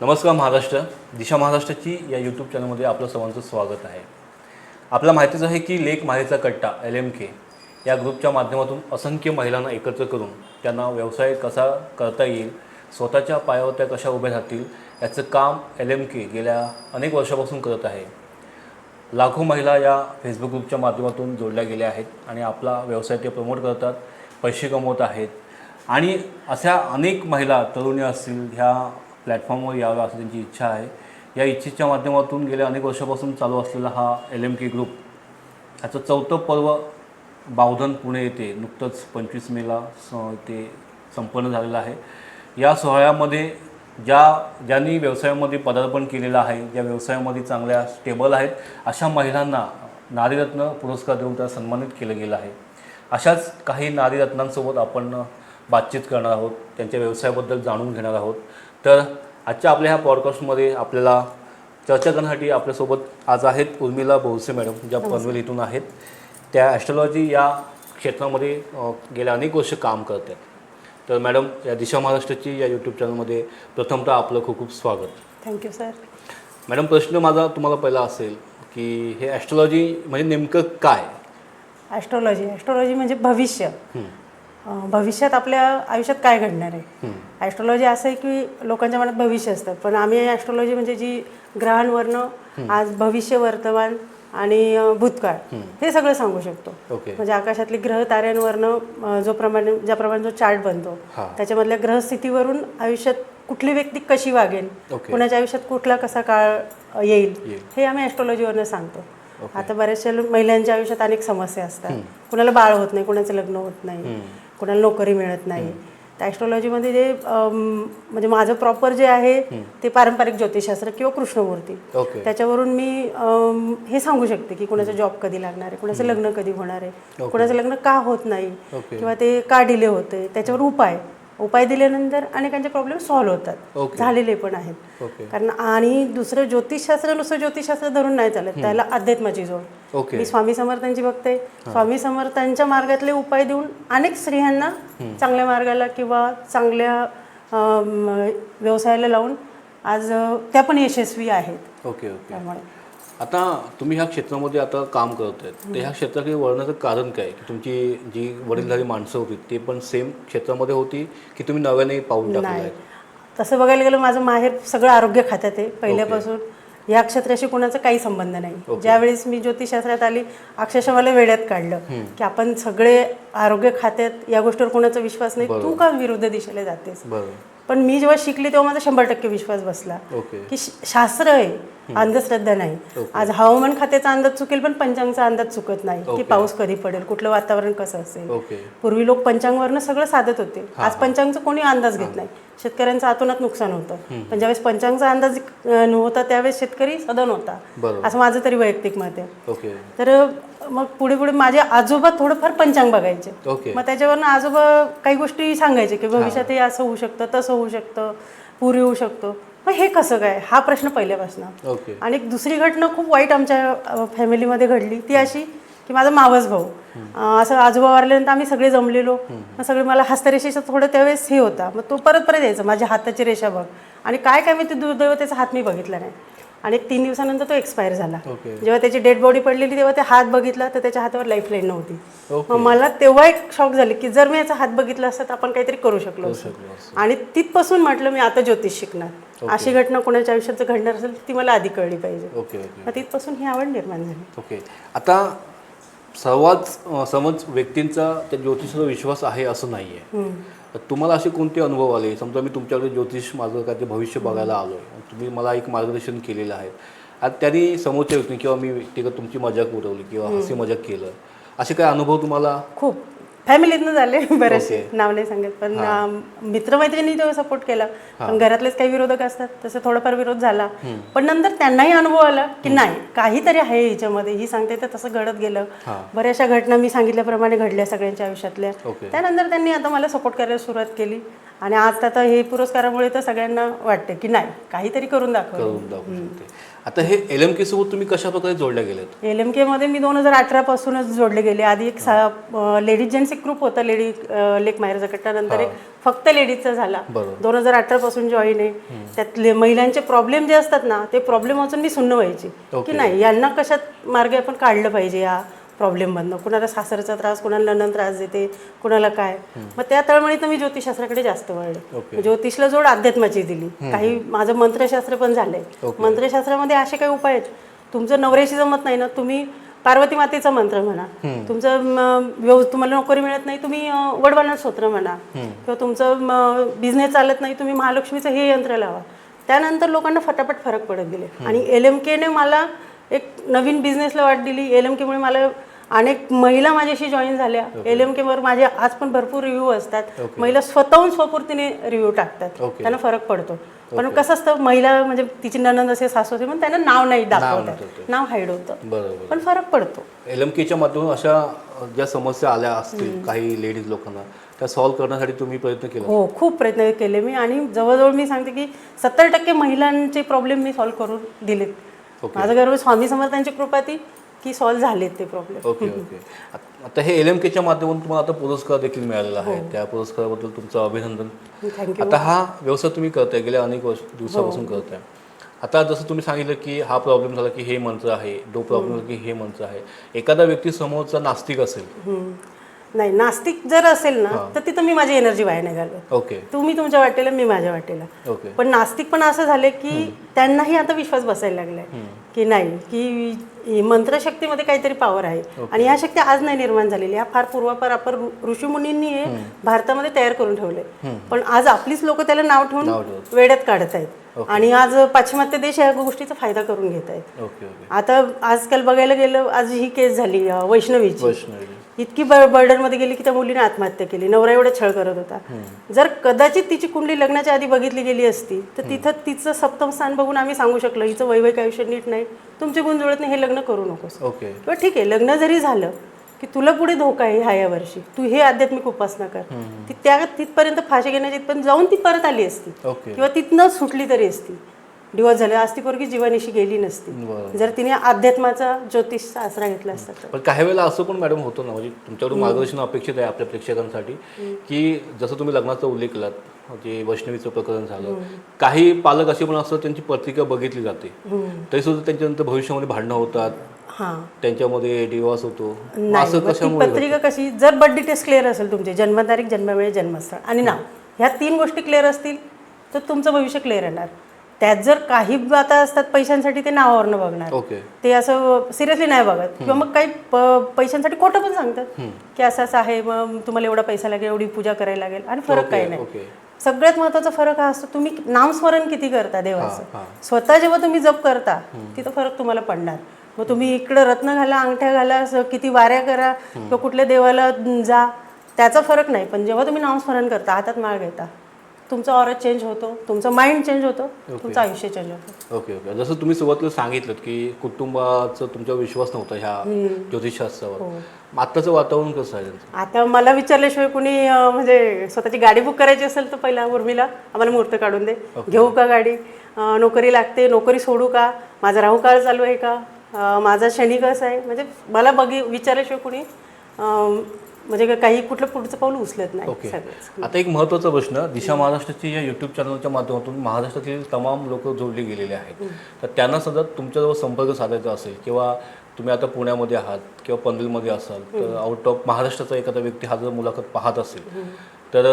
नमस्कार महाराष्ट्र. दिशा महाराष्ट्राची या यूट्यूब चॅनलमध्ये आपलं सर्वांचं स्वागत आहे. आपल्या माहितीच आहे की लेख माहेचा कट्टा एल एम के या ग्रुपच्या माध्यमातून असंख्य महिलांना एकत्र करून त्यांना व्यवसाय कसा करता येईल स्वतःच्या पायावर त्या कशा उभ्या राहतील याचं काम एल एम के गेल्या अनेक वर्षापासून करत आहे. लाखो महिला या फेसबुक ग्रुपच्या माध्यमातून जोडल्या गेल्या आहेत आणि आपला व्यवसाय ते प्रमोट करतात पैसे कमवत आहेत. आणि अशा अनेक महिला तरुणी असतील ह्या प्लॅटफॉर्मवर यावं असं त्यांची इच्छा आहे. या इच्छेच्या माध्यमातून गेल्या अनेक वर्षापासून चालू असलेला हा एल एम के ग्रुप ह्याचं चौथं पर्व बावधन पुणे येथे नुकतंच पंचवीस मेला स ते संपन्न झालेलं आहे. या सोहळ्यामध्ये ज्या ज्यांनी व्यवसायामध्ये पदार्पण केलेलं आहे ज्या व्यवसायामध्ये चांगल्या स्टेबल आहेत अशा महिलांना नारीरत्न पुरस्कार देऊन त्या सन्मानित केलं गेलं आहे. अशाच काही नारीरत्नांसोबत आपण बातचीत करणार आहोत त्यांच्या व्यवसायाबद्दल जाणून घेणार आहोत. तर आजच्या आपल्या ह्या पॉडकास्टमध्ये आपल्याला चर्चा करण्यासाठी आपल्यासोबत आज आहेत उर्मिला बोरसे मॅडम ज्या पनवेल इथून आहेत. त्या ॲस्ट्रॉलॉजी या क्षेत्रामध्ये गेल्या अनेक वर्ष काम करत आहेत. तर मॅडम या दिशा महाराष्ट्राची या यूट्यूब चॅनलमध्ये प्रथमतः आपलं खूप खूप स्वागत. थँक्यू सर मॅडम प्रश्न माझा तुम्हाला पहिला असेल की हे ॲस्ट्रॉलॉजी म्हणजे नेमकं काय? ॲस्ट्रॉलॉजी ॲस्ट्रॉलॉजी म्हणजे भविष्य. भविष्यात आपल्या आयुष्यात काय घडणार आहे? ॲस्ट्रॉलॉजी असं आहे की लोकांच्या मनात भविष्य असतं. पण आम्ही ॲस्ट्रॉलॉजी म्हणजे जी ग्रहांवरनं आज भविष्य वर्तमान आणि भूतकाळ हे सगळं सांगू शकतो. म्हणजे आकाशातली ग्रह ताऱ्यांवरनं जो प्रमाणे ज्याप्रमाणे जो चार्ट बनतो त्याच्यामधल्या ग्रहस्थितीवरून आयुष्यात कुठली व्यक्ती कशी वागेल कुणाच्या आयुष्यात कुठला कसा काळ येईल. हे आम्ही ॲस्ट्रॉलॉजीवरनं सांगतो. आता बऱ्याचशा महिलांच्या आयुष्यात अनेक समस्या असतात. कुणाला बाळ होत नाही कुणाचं लग्न होत नाही. कुणाला नोकरी मिळत नाही. त्या ॲस्ट्रॉलॉजीमध्ये जे म्हणजे माझं प्रॉपर जे आहे ते पारंपरिक ज्योतिषशास्त्र किंवा कृष्णमूर्ती. त्याच्यावरून मी हे सांगू शकते की कुणाचा जॉब कधी लागणार आहे कुणाचं लग्न कधी होणार आहे. कुणाचं लग्न का होत नाही किंवा ते का डिले होते त्याच्यावर उपाय. उपाय दिल्यानंतर अनेकांचे प्रॉब्लेम सॉल्व्ह होतात. झालेले पण आहेत. कारण आणि दुसरं ज्योतिषशास्त्र नुसतं ज्योतिषशास्त्र धरून नाही चालत. त्याला अध्यात्माची जोड मी स्वामी समर्थांची बघते स्वामी समर्थांच्या मार्गातले उपाय देऊन अनेक स्त्रियांना चांगल्या मार्गाला किंवा चांगल्या व्यवसायाला लावून आज त्या पण यशस्वी आहेत. ओके ओके त्यामुळे. आता तुम्ही ह्या क्षेत्रामध्ये आता काम करत आहेत तर ह्या क्षेत्राकडे वळण्याचं कारण काय? की तुमची जी वडीलधारी माणसं होती ते पण सेम क्षेत्रामध्ये होती की तुम्ही नव्याने पाऊल टाकलं नाही. आहे तसं बघायला गेलं माझं माहेर सगळं आरोग्य खात्यात आहे. पहिल्यापासून या क्षेत्राशी कोणाचा काही संबंध नाही. ज्यावेळेस मी ज्योतिषशास्त्रात आली अक्षरशः मला वेड्यात काढलं की आपण सगळे आरोग्य खात्यात या गोष्टीवर कोणाचा विश्वास नाही. तू का विरुद्ध दिशेला जातेस? बरं पण मी जेव्हा शिकली तेव्हा माझा शंभर टक्के विश्वास बसला. की शास्त्र आहे अंधश्रद्धा नाही. आज हवामान खात्याचा अंदाज चुकेल पण पंचांगचा अंदाज चुकत नाही. की. पाऊस कधी पडेल कुठलं वातावरण कसं असेल. पूर्वी लोक पंचांगवरनं सगळं साधत होते. आज पंचांगचं कोणी अंदाज घेत नाही. शेतकऱ्यांचं आतोनात नुकसान होतं. पण ज्यावेळेस पंचांगचा अंदाज नव्हता त्यावेळेस शेतकरी सदन होता. असं माझं तरी वैयक्तिक मत आहे. तर मग पुढे पुढे माझे आजोबा थोडंफार पंचांग बघायचे. ओके. मग त्याच्यावरनं आजोबा काही गोष्टी सांगायचे की भविष्यात हे असं होऊ शकतं तसं होऊ शकतं पूर येऊ शकतो. मग हे कसं काय? हा प्रश्न पहिल्यापासून. ओके. आणि एक दुसरी घटना खूप वाईट आमच्या फॅमिलीमध्ये घडली. ती अशी की माझा मावस भाऊ. अ, असं आजोबा वारल्यानंतर आम्ही सगळे जमलेलो. मग सगळे मला हस्तरेषेचा थोडं त्यावेळेस हे होता. मग तो परत परत यायचा. माझ्या हाताची रेषा बघ. आणि काय काय मी ते दुर्दैवतेचा हात मी बघितला नाही. आणि तीन दिवसानंतर तो एक्सपायर झाला. जेव्हा त्याची डेड बॉडी पडलेली तेव्हा ते हात बघितला तर त्याच्या हातावर लाईफ लाईन नव्हती. मग मला तेव्हा एक शॉक झाले की जर मी याचा हात बघितला असता तर आपण काहीतरी करू शकलो. आणि तिथपासून म्हटलं मी आता ज्योतिष शिकणार. अशी घटना कोणाच्या आयुष्यात घडणार असेल ती मला आधी कळली पाहिजे. मग तिथपासून ही आवड निर्माण झाली. ओके आता सर्वात अं, समज व्यक्तींचा त्या ज्योतिषावर विश्वास आहे असं नाही आहे तुम्हाला असे कोणते अनुभव आले? समजा मी तुमच्याकडे ज्योतिष माझं काय ते भविष्य बघायला आलो आहे तुम्ही मला एक मार्गदर्शन केलेलं आहे. आणि त्यांनी समोरच्या व्यक्ती किंवा मी व्यक्तिगत तुमची मजाक उडवली किंवा हसी मजाक केलं. असे काय अनुभव तुम्हाला? खूप. फॅमिलीतनं झाले बरेचसे. नाव नाही सांगत पण मित्रमैत्रिणी तेव्हा सपोर्ट केला. पण घरातलेच काही विरोधक असतात तसं थोडाफार विरोध झाला. पण नंतर त्यांनाही अनुभव आला की नाही काहीतरी आहे हिच्यामध्ये ही सांगते तर तसं घडत गेलं. बऱ्याचशा घटना मी सांगितल्याप्रमाणे घडल्या सगळ्यांच्या आयुष्यातल्या. त्यानंतर त्यांनी आता मला सपोर्ट करायला सुरुवात केली. आणि आज आता हे पुरस्कारामुळे तर सगळ्यांना वाटते की नाही काहीतरी करून दाखव आता हे एल एम के सोबत तुम्ही कशा प्रकारे जोडल्या गेलेत? एल एम केमध्ये मी दोन हजार अठरापासूनच जोडले गेले. आधी एक लेडीज जेंट्स एक ग्रुप होता लेडी लेक माहेरचा कट्टा नंतर एक फक्त लेडीजचा झाला. दोन हजार अठरापासून जॉईन आहे. त्यातले महिलांचे प्रॉब्लेम जे असतात ना ते प्रॉब्लेम वाचून मी सुन्न व्हायची. की नाही यांना कशात मार्ग आपण काढलं पाहिजे या प्रॉब्लेममधनं कुणाला सासरचा त्रास कुणाला नंदन त्रास देते कुणाला काय. मग त्या तळमळीत मी ज्योतिषशास्त्राकडे जास्त वळले. ज्योतिषला जोड अध्यात्माची दिली. काही माझं मंत्रशास्त्र पण झालंय. मंत्रशास्त्रामध्ये असे काही उपाय आहेत. तुमचं नवऱ्याशी जमत नाही ना तुम्ही पार्वती मातेचा मंत्र म्हणा. तुमचं तुम्हाला नोकरी मिळत नाही तुम्ही वडवाना स्तोत्र म्हणा. किंवा तुमचं बिझनेस चालत नाही तुम्ही महालक्ष्मीचं हे यंत्र लावा. त्यानंतर लोकांना फटाफट फरक पडत गेले. आणि एल एम केने मला एक नवीन बिझनेसला वाट दिली. एल एम केमुळे मला अनेक महिला माझ्याशी जॉईन झाल्या. एल एम केवर माझे आज पण भरपूर रिव्ह्यू असतात. महिला स्वतःहून स्वपूर्तीने रिव्ह्यू टाकतात. त्यांना फरक पडतो. पण कसं असतं महिला म्हणजे तिची ननंद असे सासू असे म्हणून त्यांना नाव नाही दाखवतात. नाव हाईड होतं. बरोबर. पण फरक पडतो. एल एम केच्या माध्यमातून अशा ज्या समस्या आल्या असतील काही लेडीज लोकांना त्या सॉल्व्ह करण्यासाठी तुम्ही प्रयत्न केला? हो खूप प्रयत्न केले मी. आणि जवळजवळ मी सांगते की सत्तर टक्के महिलांचे प्रॉब्लेम मी सॉल्व्ह करून दिलेत. माझं गर्व स्वामी समर्थांची कृपा ती की सॉल्व्ह झालेत ते प्रॉब्लेम ओके ओके आत- हे एल एम केच्या माध्यमातून तुम्हाला आता पुरस्कार देखील मिळालेला आहे. त्या पुरस्काराबद्दल तुमचं अभिनंदन. थँक्यू आता हा व्यवसाय तुम्ही करताय गेल्या अनेक वर्ष दिवसापासून करताय. आता जसं तुम्ही सांगितलं की हा प्रॉब्लेम झाला की हे मंत्र आहे तो प्रॉब्लेम झाला की हे मंत्र आहे. एखादा व्यक्ती समोरचा नास्तिक असेल नाही नास्तिक जर असेल ना तर तिथं मी माझी एनर्जी वाया नाही घालवत. ओके. तुम्ही तुमच्या वाटेला मी माझ्या वाटेला. ओके. पण नास्तिक पण असं झाले की त्यांनाही आता विश्वास बसायला लागलाय. की नाही की मंत्रशक्तीमध्ये काहीतरी पॉवर आहे. आणि ह्या शक्ती आज नाही निर्माण झालेली ह्या फार पूर्वापार आपण ऋषीमुनींनी हे भारतामध्ये तयार करून ठेवले पण आज आपलीच लोक त्याला नाव ठेवून. वेड्यात काढत आहेत. आणि आज पाश्चिमात्य देश या गोष्टीचा फायदा करून घेत आहेत. आता आजकाल बघायला गेलं आज ही केस झाली वैष्णवीची. वैष्णवी इतकी बर्डनमध्ये गेली की त्या मुलीने आत्महत्या केली. नवरा एवढा छळ करत होता. जर कदाचित तिची कुंडली लग्नाच्या आधी बघितली गेली असती तर तिथं तिचं सप्तम स्थान बघून आम्ही सांगू शकलो हिचं वैवाहिक आयुष्य नीट नाही. तुमची गुण जुळत नाही हे लग्न करू नकोस. ओके. किंवा ठीक आहे लग्न जरी झालं की तुला पुढे धोका आहे ह्या या वर्षी तू हे आध्यात्मिक उपासना कर. ती त्या तिथपर्यंत फाशी घेण्याची पण जाऊन ती परत आली असती. किंवा तिथनं सुटली तरी असती. दिवस झाले आज ती पोरगी जीवानिशी गेली नसती. जर तिने अध्यात्माचा ज्योतिषचा आसरा घेतला असता तर. पण काही वेळेला असं पण मॅडम होतं ना म्हणजे तुमच्याकडून मार्गदर्शन अपेक्षित आहे आपल्या प्रेक्षकांसाठी की जसं तुम्ही लग्नाचा उल्लेख केलात म्हणजे वैष्णवीचं प्रकरण झालं. काही पालक असे पण असतात त्यांची पत्रिका बघितली जाते. तरी सुद्धा त्यांच्यानंतर भविष्यामध्ये भांडणं होतात. हां. त्यांच्यामध्ये डिवॉर्स होतो. पत्रिका कशी जर बर्थ डिटेल्स क्लिअर असेल तुमचे जन्मतारीख जन्मवेळ जन्मस्थळ आणि नाव ह्या तीन गोष्टी क्लिअर असतील तर तुमचं भविष्य क्लिअर येणार त्यात जर काही बाता असतात पैशांसाठी ते नावावरनं बघणार. ओके. ते असं सिरियसली नाही बघत. किंवा मग काही प- पैशांसाठी खोटं पण सांगतात. की असं असं आहे मग तुम्हाला एवढा पैसा लागेल एवढी पूजा करायला लागेल. आणि फरक काही नाही. ओके. सगळ्यात महत्त्वाचा फरक हा असतो तुम्ही नामस्मरण किती करता देवाचं. स्वतः जेव्हा तुम्ही जप करता तिथं फरक तुम्हाला पडणार. मग तुम्ही इकडं रत्न घाला अंगठ्या घाला असं किती वाऱ्या करा किंवा कुठल्या देवाला जा त्याचा फरक नाही. पण जेव्हा तुम्ही नामस्मरण करता हातात माळ घेता तुमचा ऑरा चेंज होतो तुमचं माइंड चेंज होतं तुमचं आयुष्य चेंज होतं. ओके ओके जसं तुम्ही सुरुवातीला सांगितलं की कुटुंबाचं तुमच्यावर विश्वास नव्हता ह्या ज्योतिषशास्त्रावर. मग आत्ताचं वातावरण कसं आहे आता मला विचारल्याशिवाय कुणी म्हणजे स्वतःची गाडी बुक करायची असेल तर पहिला उर्मिला आम्हाला मुहूर्त काढून दे. घेऊ का गाडी? नोकरी लागते नोकरी सोडू का? माझा राहू काळ चालू आहे का? माझा शनी कसं आहे? म्हणजे मला बघी विचारल्याशिवाय कुणी म्हणजे काही कुठलं पुढचं पाऊल उचलत नाही ओके. सगळेच. आता एक महत्त्वाचा प्रश्न दिशा महाराष्ट्राची या यूट्यूब चॅनलच्या माध्यमातून महाराष्ट्रातील तमाम लोक जोडले गेलेले आहेत. तर त्यांना सुद्धा तुमच्याजवळ संपर्क साधायचा असेल किंवा तुम्ही आता पुण्यामध्ये आहात किंवा पनवेलमध्ये असाल तर आउट ऑफ महाराष्ट्राचा एखादा व्यक्ती हा जर मुलाखत पाहत असेल तर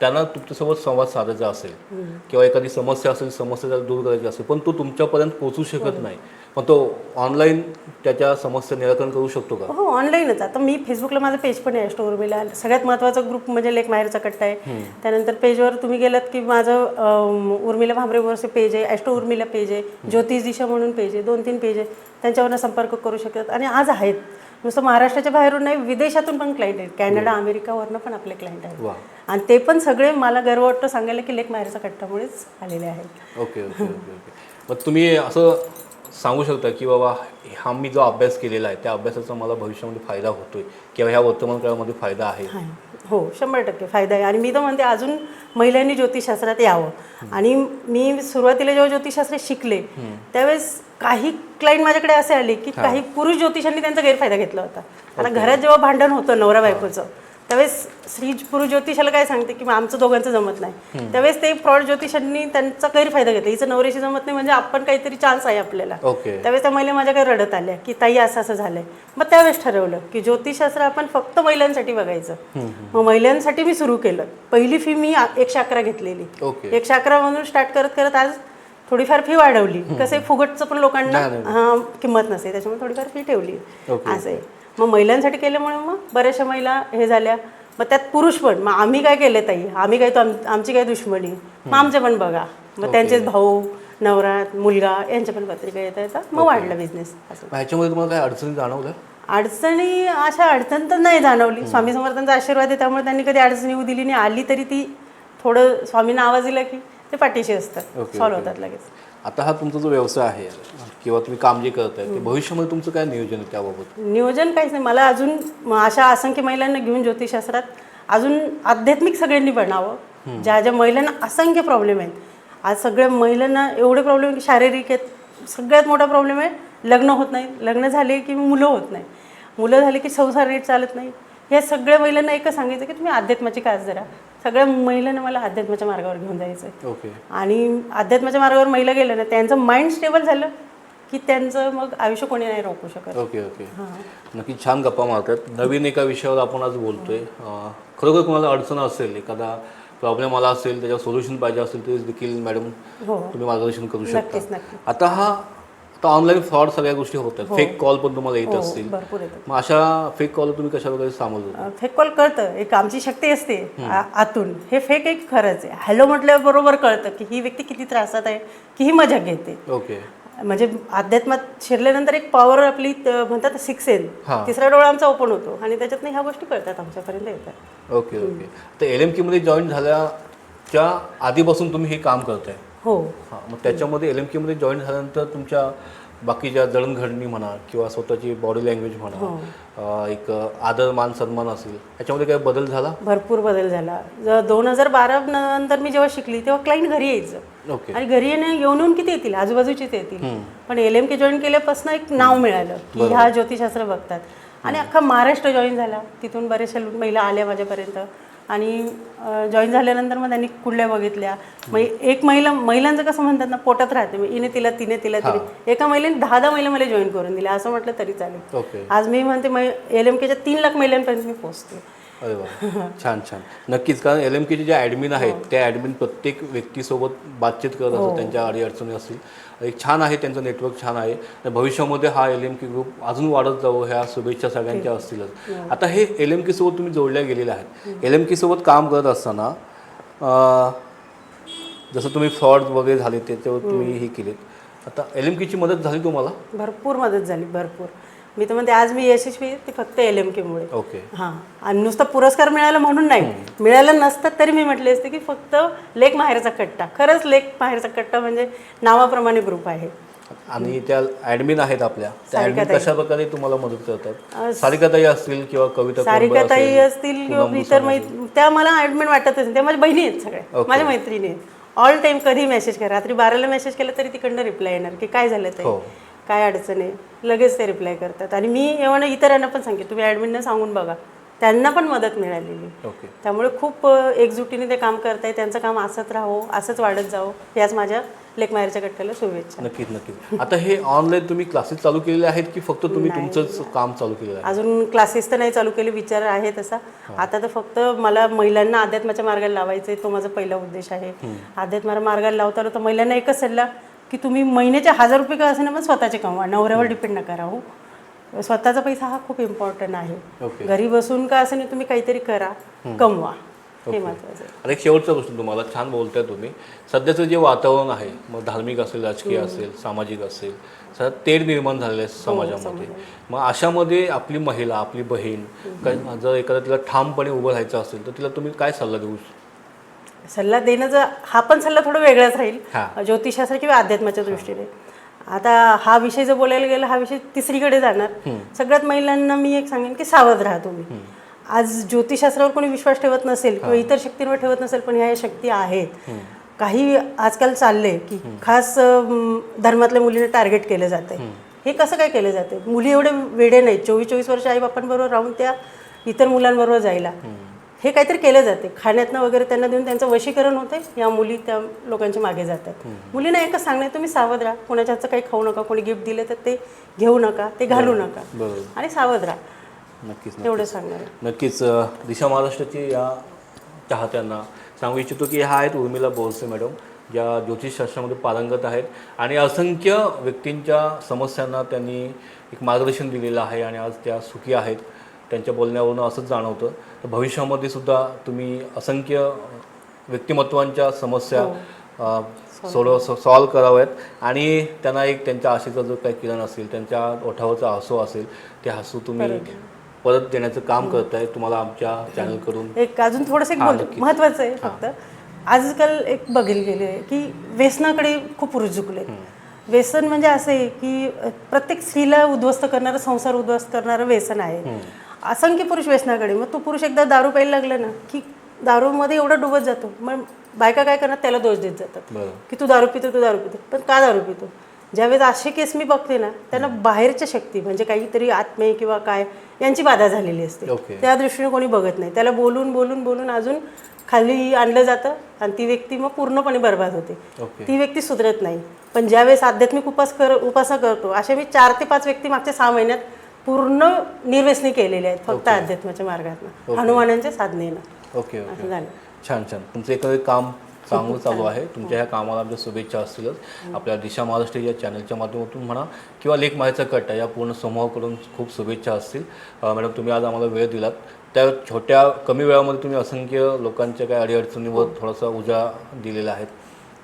त्यांना तुमच्यासोबत संवाद साधायचा असेल किंवा एखादी समस्या असेल समस्या जर दूर करायची असेल पण तो तुमच्यापर्यंत पोहोचू शकत नाही. पण तो ऑनलाईन त्याच्या समस्या निराकरण करू शकतो का? हो ऑनलाईनच आता मी फेसबुकला माझं पेज पण आहे स्टोरमिला सगळ्यात महत्त्वाचा ग्रुप म्हणजे लेख माहेरचा कट्टा आहे. त्यानंतर पेजवर तुम्ही गेलात की माझं उर्मिला भांबरेवरचं पेज आहे ॲस्ट्रो उर्मिला पेज आहे ज्योतिष दिशा म्हणून पेज आहे दोन तीन पेज आहे. त्यांच्यावरनं संपर्क करू शकतात. आणि आज आहेत. नुसतं महाराष्ट्राच्या बाहेरून नाही विदेशातून पण क्लायंट आहेत. कॅनडा अमेरिकावरनं पण आपले क्लायंट आहेत. आणि ते पण सगळे मला गर्व वाटतं सांगायला की लेख माहेरचा कट्टामुळेच आलेले आहेत. Okay okay okay. मग तुम्ही असं सांगू शकता की बाबा हा मी जो अभ्यास केलेला आहे त्या अभ्यासाचा मला भविष्यामध्ये फायदा होतोय किंवा ह्या वर्तमान काळामध्ये फायदा आहे. हो शंभर टक्के फायदा आहे. आणि मी तर म्हणते अजून महिलांनी ज्योतिषशास्त्रात यावं. आणि मी सुरुवातीला जेव्हा ज्योतिषशास्त्र शिकले त्यावेळेस काही क्लायंट माझ्याकडे असे आले की काही पुरुष ज्योतिषांनी त्यांचा गैरफायदा घेतला होता. आता घरात जेव्हा भांडण होतं नवरा बायकोचं त्यावेळेस स्त्री पुरुष ज्योतिषाला काय सांगते की आमचं दोघांचं जमत नाही. त्यावेळेस ते फ्रॉड ज्योतिषांनी त्यांचा गैरफायदा घेतला. हिचं नवऱ्याशी जमत नाही म्हणजे आपण काहीतरी चान्स आहे आपल्याला. त्यावेळेस त्या महिला माझ्याकडे रडत आल्या की ताई असं असं झालंय. मग त्यावेळेस ठरवलं की ज्योतिषशास्त्र आपण फक्त महिलांसाठी बघायचं. मग महिलांसाठी मी सुरू केलं. पहिली फी मी एकशे अकरा घेतलेली. एकशे अकरा मधून स्टार्ट करत करत आज थोडीफार फी वाढवली. कसं फुगटचं पण लोकांना किंमत नसते त्याच्यामुळे थोडीफार फी ठेवली. असं आहे. मग महिलांसाठी केल्यामुळे मग बऱ्याचशा महिला हे झाल्या. मग त्यात पुरुष पण. मग आम्ही काय केले ताई? आम्ही काय तो आम- आमची काय दुश्मनी? मग आमचे पण बघा. मग त्यांचेच भाऊ नवरा मुलगा यांच्या पण पत्रिका येता येतात मग वाढला बिझनेस असं. ह्याच्यामध्ये तुम्हाला काय अडचणी जाणवल्या? अडचणी अशा अडचण तर नाही जाणवली. स्वामी समर्थांचा आशीर्वाद आहे त्यामुळे त्यांनी कधी अडचण येऊ दिली नाही. आली तरी ती थोडं स्वामींना आवाज दिला की ते पाठीशी असतात. सॉल्व्ह होतात लगेच. आता हा तुमचा जो व्यवसाय आहे किंवा तुम्ही काम जे करत आहे ते भविष्यामध्ये तुमचं काय नियोजन आहे त्याबाबत? नियोजन काहीच नाही. मला अजून अशा असंख्य महिलांना घेऊन ज्योतिषशास्त्रात अजून आध्यात्मिक सगळ्यांनी बनावं. ज्या ज्या महिलांना असंख्य प्रॉब्लेम आहेत. आज सगळ्या महिलांना एवढे प्रॉब्लेम की शारीरिक आहेत. सगळ्यात मोठा प्रॉब्लेम आहे लग्न होत नाही. लग्न झाले की मुलं होत नाही. मुलं झाली की संसार नीट चालत नाही. या सगळ्या महिलांना एकच सांगायचं की तुम्ही अध्यात्माची कास धरा सगळ्या महिलांना मला अध्यात्माच्या मार्गावर घेऊन जायचं आहे ओके. आणि अध्यात्माच्या मार्गावर महिला गेल्या ना त्यांचं माइंड स्टेबल झालं. की त्यांचं मग आयुष्य कोणी नाही रोखू शकत. Okay okay. नक्की छान गप्पा मारतात. नवीन एका विषयावर आपण आज बोलतोय. अं, खरोखर कोणाला अडचण असेल एखादा प्रॉब्लेम आला असेल त्याच्यावर सोल्युशन पाहिजे असेल तरी देखील मॅडम हो. तुम्ही मार्गदर्शन करू नक्कीच शकता नक्की आता हा आता ऑनलाईन फ्रॉड सगळ्या गोष्टी होतात फेक कॉल पण तुम्हाला येत हो असतील. भरपूर मग अशा फेक कॉल तुम्ही कशा प्रकारे सामोरं जाता? फेक कॉल कळतं. एक आमची शक्ती असते आ- आतून. हे फेक एक खरंच आहे. हॅलो म्हटल्याबरोबर कळतं की ही व्यक्ती किती त्रासात आहे की ही मजा घेते. ओके. म्हणजे अध्यात्मात शिरल्यानंतर एक पॉवर आपली त- म्हणतात सिक्स एन हा. तिसरा डोळा आमचा ओपन होतो. आणि त्याच्यातनं ह्या गोष्टी कळतात आमच्यापर्यंत येतात. Okay okay. तर एल एममध्ये जॉईन झाल्याच्या आधीपासून तुम्ही हे काम करताय? हो. हां मग त्याच्यामध्ये एल एममध्ये जॉईन झाल्यानंतर तुमच्या बाकीच्या जडणघडणी म्हणा किंवा स्वतःची बॉडी लँग्वेज म्हणा अं, एक आदर मान सन्मान असेल याच्यामध्ये काही बदल झाला? भरपूर बदल झाला. दोन हजार बारा नंतर मी जेव्हा शिकली तेव्हा क्लायंट घरी यायचं. ओके. आणि घरी येणे येऊन येऊन किती येतील? आजूबाजूचेच येतील. पण एल एम के जॉईन केल्यापासून एक नाव मिळालं की ह्या ज्योतिषशास्त्र बघतात. आणि अख्खा महाराष्ट्र जॉईन झाला. तिथून बऱ्याचशा महिला आल्या माझ्यापर्यंत. आणि जॉईन झाल्यानंतर मग त्यांनी कुठल्या बघितल्या. मग एक महिला महिलांचं कसं म्हणतात ना पोटात राहते. मग इने तिला तिने तिला तिने. एका महिलेने दहा दहा महिला मला जॉईन करून दिल्या. असं म्हटलं तरी चालेल. आज मी म्हणते एल एम केच्या तीन लाख महिलांपर्यंत मी पोहोचते. अरे वा. छान छान. नक्कीच कारण एल एम केचे जे ॲडमिन आहेत त्या ॲडमिन प्रत्येक व्यक्तीसोबत बातचीत करत असतात त्यांच्या अडीअडचणी असतील. एक छान आहे त्यांचं नेटवर्क छान आहे. भविष्यामध्ये हा एल एम के ग्रुप अजून वाढत जावं ह्या शुभेच्छा सगळ्यांच्या असतीलच. आता हे एल एम के सोबत तुम्ही जोडल्या गेलेल्या आहेत. एल एम के सोबत काम करत असताना जसं तुम्ही फ्रॉड वगैरे झाले त्याच्यावर तुम्ही हे केलेत. आता एल एम केची मदत झाली तुम्हाला? भरपूर मदत झाली भरपूर. मी तर म्हणते आज मी यशस्वी आहे ते फक्त एल एम केमुळे. ओके. हां. आणि नुसता पुरस्कार मिळाला म्हणून नाही. मिळालं नसतं तरी मी म्हटले असते की फक्त लेख माहेरचा कट्टा. खरंच लेख माहेरचा कट्टा म्हणजे नावाप्रमाणे ग्रुप आहे. आणि त्या ऍडमिन आहेत आपल्या. त्या ऍडमिन कशा प्रकारे तुम्हाला मदत करतात? सारिकाताई असतील किंवा कविता सारिकाताई असतील किंवा इतर त्या मला ॲडमिट वाटतच नाही त्या माझ्या बहिणी आहेत सगळ्या. माझ्या मैत्रिणी आहेत. ऑल टाइम कधी मेसेज करा? रात्री बाराला मेसेज केला तरी तिकडनं रिप्लाय येणार की काय झालं. ते काय अडचण आहे? लगेच ते रिप्लाय करतात. आणि मी एवढं इतरांना पण सांगते तुम्ही ॲडमिनना सांगून बघा. त्यांना पण मदत मिळालेली ओके त्यामुळे खूप एकजुटीने ते काम करताय त्यांचं काम असत राहो असंच वाढत जावं. याच माझ्या लेखमाहेरच्या कट्ट्याला शुभेच्छा. नक्कीच नक्कीच. आता हे ऑनलाईन तुम्ही क्लासेस चालू केलेले आहेत की फक्त तुम्ही तुमचंच काम चालू केलेलं आहे? अजून क्लासेस तर नाही चालू केले विचार आहे तसा आता तर फक्त मला महिलांना अध्यात्माच्या मार्गाला लावायचं तो माझा पहिला उद्देश आहे. अध्यात्माच्या मार्गाला लावता तर महिलांना एकच सल्ला की तुम्ही महिन्याचे हजार रुपये का असेना पण स्वतःचे कमवा. नवऱ्यावर डिपेंड नका राहू. स्वतःचा पैसा हा खूप इम्पॉर्टंट आहे. घरी बसून का असं नाही तुम्ही काहीतरी करा कमवा. हे महत्वाचं एक शेवटचा प्रश्न तुम्हाला छान बोलताय तुम्ही. सध्याचं जे वातावरण आहे मग धार्मिक असेल राजकीय असेल सामाजिक असेल सध्या तेढ निर्माण झालेलं आहे समाजामध्ये. मग अशामध्ये आपली महिला आपली बहीण जर एखाद्या तिला ठामपणे उभं राहायचं असेल तर तिला तुम्ही काय सल्ला देऊ सल्ला देणं जर हा पण सल्ला थोडा वेगळाच. राहील. ज्योतिषशास्त्र किंवा अध्यात्माच्या दृष्टीने. आता हा विषय जर बोलायला गेला हा विषय तिसरीकडे जाणार. सगळ्यात महिलांना मी एक सांगेन की सावध राहा तुम्ही. आज ज्योतिषशास्त्रावर कोणी विश्वास ठेवत नसेल किंवा इतर शक्तींवर ठेवत नसेल पण ह्या शक्ती आहेत. काही आजकाल चाललंय की खास धर्मातल्या मुलीने टार्गेट केलं जाते हे कसं काय केलं जाते मुली एवढे वेडे नाहीत. चोवीस चोवीस वर्ष आई बापांबरोबर राहून त्या इतर मुलांबरोबर जायला. हे काहीतरी केलं जाते. खाण्यातनं वगैरे त्यांना देऊन त्यांचं वशीकरण होते. या मुली त्या लोकांच्या मागे जातात. मुलींना एकच सांगणे तुम्ही सावध राहा. कोणाच्या हातचं काही खाऊ नका कोणी गिफ्ट दिले तर ते घेऊ नका ते घालू नका. बरोबर. आणि सावध राहा. नक्कीच एवढं सांगणार. नक्कीच दिशा महाराष्ट्राची या चाहत्यांना सांगू इच्छितो की ह्या आहेत उर्मिला बोरसे मॅडम ज्या ज्योतिषशास्त्रामध्ये पारंगत आहेत. आणि असंख्य व्यक्तींच्या समस्यांना त्यांनी एक मार्गदर्शन दिलेलं आहे आणि आज त्या सुखी आहेत. त्यांच्या बोलण्यावरून असंच जाणवतं. तर भविष्यामध्ये सुद्धा तुम्ही असंख्य व्यक्तिमत्वांच्या समस्या अ, सोडव सॉल्व कराव्यात. आणि त्यांना एक त्यांच्या आशेचा जो काही किरण असेल त्यांच्या ओठावरचा हसू असेल ते हसू तुम्ही परत देण्याचं काम करताय. तुम्हाला आमच्या चॅनलकडून एक अजून थोडंसं एक हा. महत्वाचं आहे फक्त. आजकाल एक बघेल गेले की व्यसनाकडे खूप पुरुष झुकले व्यसन म्हणजे असं आहे की प्रत्येक स्त्रीला उद्ध्वस्त करणारं संसार उद्ध्वस्त करणारं व्यसन आहे. असंख्य पुरुष व्यसनाकडे मग तो पुरुष एकदा दारू प्यायला लागला ना की दारूमध्ये एवढा डुबत जातो. मग बायका काय करणार त्याला दोष देत जातात. की तू दारू पितो तू दारू पितो. पण का दारू पितो? ज्यावेळेस असे केस मी बघते ना त्यांना बाहेरच्या शक्ती म्हणजे काहीतरी आत्मे किंवा काय यांची बाधा झालेली असते. त्या दृष्टीने कोणी बघत नाही. त्याला बोलून बोलून बोलून अजून खाली आणलं जातं आणि ती व्यक्ती मग पूर्णपणे बर्बाद होते. ती व्यक्ती सुधरत नाही. पण ज्यावेळेस आध्यात्मिक उपास कर उपासना करतो अशा मी चार ते पाच व्यक्ती मागच्या सहा महिन्यात पूर्ण निर्व्यसनी केलेल्या आहेत फक्त अध्यात्माच्या मार्गातनं. हनुमानांच्या साधनेनं. ओके ओके झालं. छान छान. तुमचं एकंदरीत काम चांगलं चालू आहे. तुमच्या ह्या कामाला आमच्या शुभेच्छा असतीलच. आपल्या दिशा महाराष्ट्र या चॅनलच्या माध्यमातून म्हणा किंवा लेख माहितीचा कट्टा या पूर्ण समूहाकडून खूप शुभेच्छा असतील. मॅडम तुम्ही आज आम्हाला वेळ दिलात. त्या छोट्या कमी वेळामध्ये तुम्ही असंख्य लोकांच्या काही अडीअडचणीवर थोडासा उजा दिलेला आहे.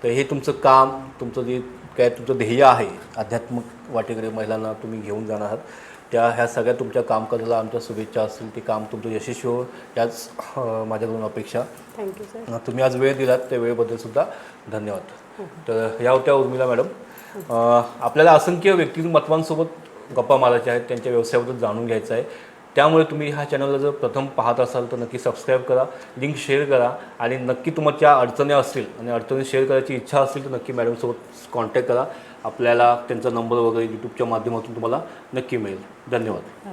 तर हे तुमचं काम तुमचं जे काय तुमचं ध्येय आहे? आध्यात्मिक वाटेकडे महिलांना तुम्ही घेऊन जाणार. आहात त्या ह्या सगळ्या तुमच्या कामकाजाला आमच्या शुभेच्छा असतील. ते काम तुमचं यशस्वी हो याच माझ्याकडून अपेक्षा. थँक्यू सर तुम्ही आज वेळ दिलात. त्या वेळेबद्दल सुद्धा धन्यवाद. तर या होत्या उर्मिला मॅडम. आपल्याला असंख्य व्यक्तिमत्वांसोबत गप्पा मारायच्या आहेत. त्यांच्या व्यवसायाबद्दल जाणून घ्यायचं आहे. त्यामुळे तुम्ही ह्या चॅनलला जर प्रथम पाहत असाल तर नक्की सबस्क्राईब करा लिंक शेअर करा आणि नक्की तुमच्या अडचणी असतील आणि अडचणी शेअर करायची इच्छा असेल तर नक्की मॅडमसोबत कॉन्टॅक्ट करा. आपल्याला त्यांचा नंबर वगैरे यूट्यूबच्या माध्यमातून तुम्हाला नक्की मिळेल. धन्यवाद.